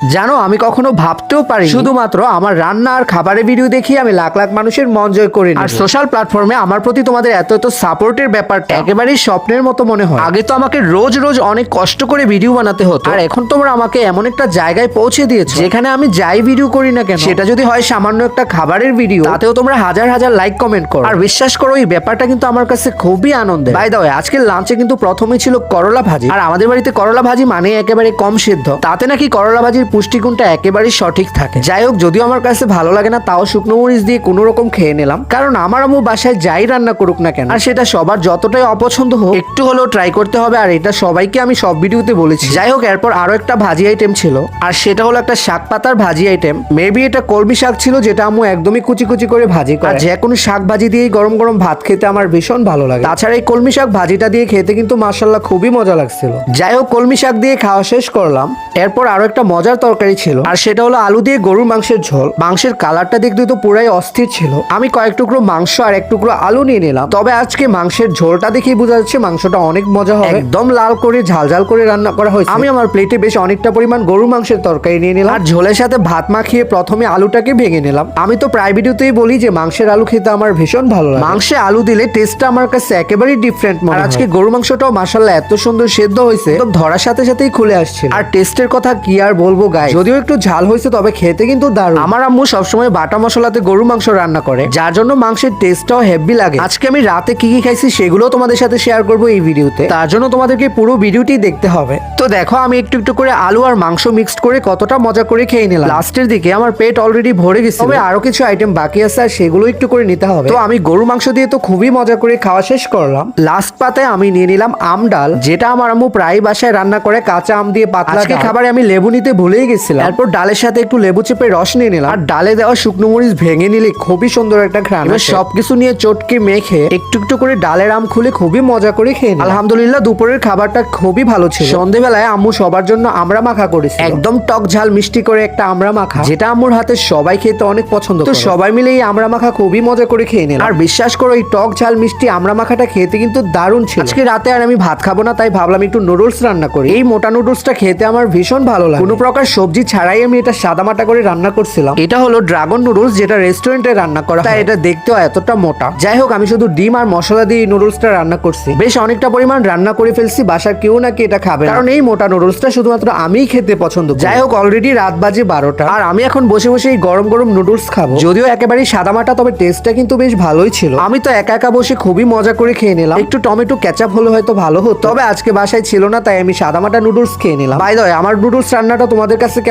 জানো আমি কখনো ভাবতেও পারি শুধুমাত্র আমার রান্না আর খাবারের ভিডিও দেখি আমি লাখ লাখ মানুষের মন জয় করি আর সোশ্যাল প্ল্যাটফর্মে আমার প্রতি তোমাদের এত এত সাপোর্টের ব্যাপারটা একেবারেই স্বপ্নের মতো মনে হয়। আগে তো আমাকে রোজ রোজ অনেক কষ্ট করে ভিডিও বানাতে হতো। আর এখন তোমরা আমাকে এমন একটা জায়গায় পৌঁছে দিয়েছ যেখানে আমি যাই ভিডিও করি না কেন সেটা যদি হয় সামান্য একটা খাবারের ভিডিও তাতেও তোমরা হাজার হাজার লাইক কমেন্ট করো। আর বিশ্বাস করো এই ব্যাপারটা কিন্তু আমার কাছে খুবই আনন্দের। বাই দা আজকের লাঞ্চে কিন্তু প্রথমেই ছিল করলা ভাজি। আর আমাদের বাড়িতে করলা ভাজি মানে একেবারে কম সিদ্ধ। তাতে নাকি করলা ভাজির পুষ্টিগুণটা একেবারেই সঠিক থাকে। যাই হোক, যদিও আমার কাছে ভালো লাগে না, তাও শুকনো মরিচ দিয়ে কোনো রকম খেয়ে নিলাম। কারণ আমার আম্মু বাসায় যাই রান্না করুক না কেন, আর সেটা সবার যতটাই অপছন্দ হোক, একটু হলেও ট্রাই করতে হবে, আর এটা সবাইকে আমি সব ভিডিওতে বলেছি। যাই হোক, এরপর আরও একটা ভাজি আইটেম ছিল, আর সেটা হলো একটা শাক পাতার ভাজি আইটেম মেবি এটা কলমি শাক ছিল, যেটা আম্মু একদমই কুচি কুচি করে ভাজি করে। যে কোনো শাক ভাজি দিয়েই গরম গরম ভাত খেতে আমার ভীষণ ভালো লাগে। তাছাড়া এই কলমি শাক ভাজিটা দিয়ে খেতে কিন্তু মাসাল্লাহ খুবই মজা লাগছিল। যাই হোক, কলমি শাক দিয়ে খাওয়া শেষ করলাম। এরপর আরও একটা মজার তরকারি ছিল। আর সেটা হলো আলু দিয়ে গরুর মাংসের ঝোল। মাংসের কালারটা দেখতে তো পুরাই অস্থির ছিল। আমি কয়েক টুকরো মাংস আর এক টুকরো আলু নিয়ে নিলাম। তবে আজকে মাংসের ঝোলটা দেখেই বোঝা যাচ্ছে মাংসটা অনেক মজা হবে। একদম লাল করে ঝাল ঝাল করে রান্না করা হয়েছে। আমি আমার প্লেটে বেশ অনেকটা পরিমাণ গরুর মাংসের তরকারি নিয়ে নিলাম। আর ঝোলের সাথে ভাত মাখিয়ে প্রথমে আলুটাকে ভেঙে নিলাম। আমি তো প্রায় ভিডিওতেই বলি যে মাংসের আলু খেতে আমার ভীষণ ভালো লাগে। মাংসে আলু দিলে টেস্টটা আমার কাছে একেবারেই ডিফারেন্ট আর আজকে গরু মাংসটাও মাসাল্লাহ এত সুন্দর সেদ্ধ হয়েছে। একদম ধরার সাথে সাথেই খুলে আসছে আর টেস্টের কথা কি আর বলব গাই যদিও একটু ঝাল হয়েছে তবে খেতে কিন্তু দারুণ। আমার আম্মু সবসময় বাটা মশলাতে গরু মাংস রান্না করে যার জন্য মাংসের টেস্টটাও হেভি লাগে। আজকে আমি রাতে কি কি খাইছি সেগুলো তোমাদের সাথে শেয়ার করব এই ভিডিওতে তার জন্য তোমাদেরকে পুরো ভিডিওটি দেখতে হবে। তো দেখো আমি একটু একটু করে আলু আর মাংস মিক্সড করে কতটা মজা করে খেয়ে নিলাম। লাস্টের দিকে আমার পেট অলরেডি ভরে গেছে তবে আরও কিছু আইটেম বাকি আছে আর সেগুলো একটু করে নিতে হবে। তো আমি গরু মাংস দিয়ে তো খুবই মজা করে খাওয়া শেষ করলাম। লাস্ট পাতে আমি নিয়ে নিলাম আম ডাল যেটা আমার আম্মু প্রায় বাসায় রান্না করে কাঁচা আম দিয়ে পাতলা আজকে খাবারে আমি লেবু নিতে ভুলেই গেছিলাম। তারপর ডালের সাথে একটু লেবু চেপে রস নিয়ে নিলাম। আর ডালে দেওয়া শুকনো মরিচ ভেঙে নিলে খুবই সুন্দর একটা ঘ্রাণ সবকিছু নিয়ে চটকে মেখে একটু একটু করে ডালের আম খুলে খুবই মজা করে খেয়ে নিলাম। আলহামদুলিল্লাহ দুপুরের খাবারটা খুবই ভালো ছিল। সন্ধেবেলায় আম্মু সবার জন্য আমরা মাখা করেছে একদম টক ঝাল মিষ্টি করে একটা আমরা মাখা। যেটা আম্মুর হাতে সবাই খেতে অনেক পছন্দ তো সবাই মিলে এই আমরা মাখা খুবই মজা করে খেয়ে নিলাম। আর বিশ্বাস করো এই টক ঝাল মিষ্টি আমরা মাখাটা খেতে কিন্তু দারুণ ছিল। আজকে রাতে আর আমি ভাত খাব না তাই ভাবলাম একটু নুডলস রান্না করি। এই মোটা নুডলসটা খেতে আমার ভীষণ ভালো লাগে। কোনো প্রকার সবজি ছাড়াই আমি এটা সাদামাটা করে রান্না করছিলাম। এটা হলো ড্রাগন নুডলস যেটা রেস্টুরেন্টে রান্না করা তাই এটা দেখতেও এতটা মোটা। যাই হোক আমি শুধু ডিম আর মশলা দিয়ে নুডলসটা রান্না করছি। বেশ অনেকটা পরিমাণ রান্না করে ফেলছি বাসার কেউ নাকি এটা খাবে। কারণ এই মোটা নুডলসটা শুধুমাত্র আমিই খেতে পছন্দ যাই হোক অলরেডি রাত বাজে বারোটা। আর আমি এখন বসে বসে এই গরম গরম নুডলস খাব। যদিও একেবারেই সাদামাটা তবে টেস্টটা কিন্তু বেশ ভালোই ছিল। আমি তো একা একা বসে খুবই মজা করে খেয়ে নিলাম। একটু টমেটো ক্যাচাপ হলে হয়তো ভালো হতো। তবে আজকে বাসায় ছিল না তাই আমি সাদামাটা নুডলস খেয়ে নিলাম। বাই দ্য আমার নুডলস রান্নাটা তোমাদের কাছে কেমন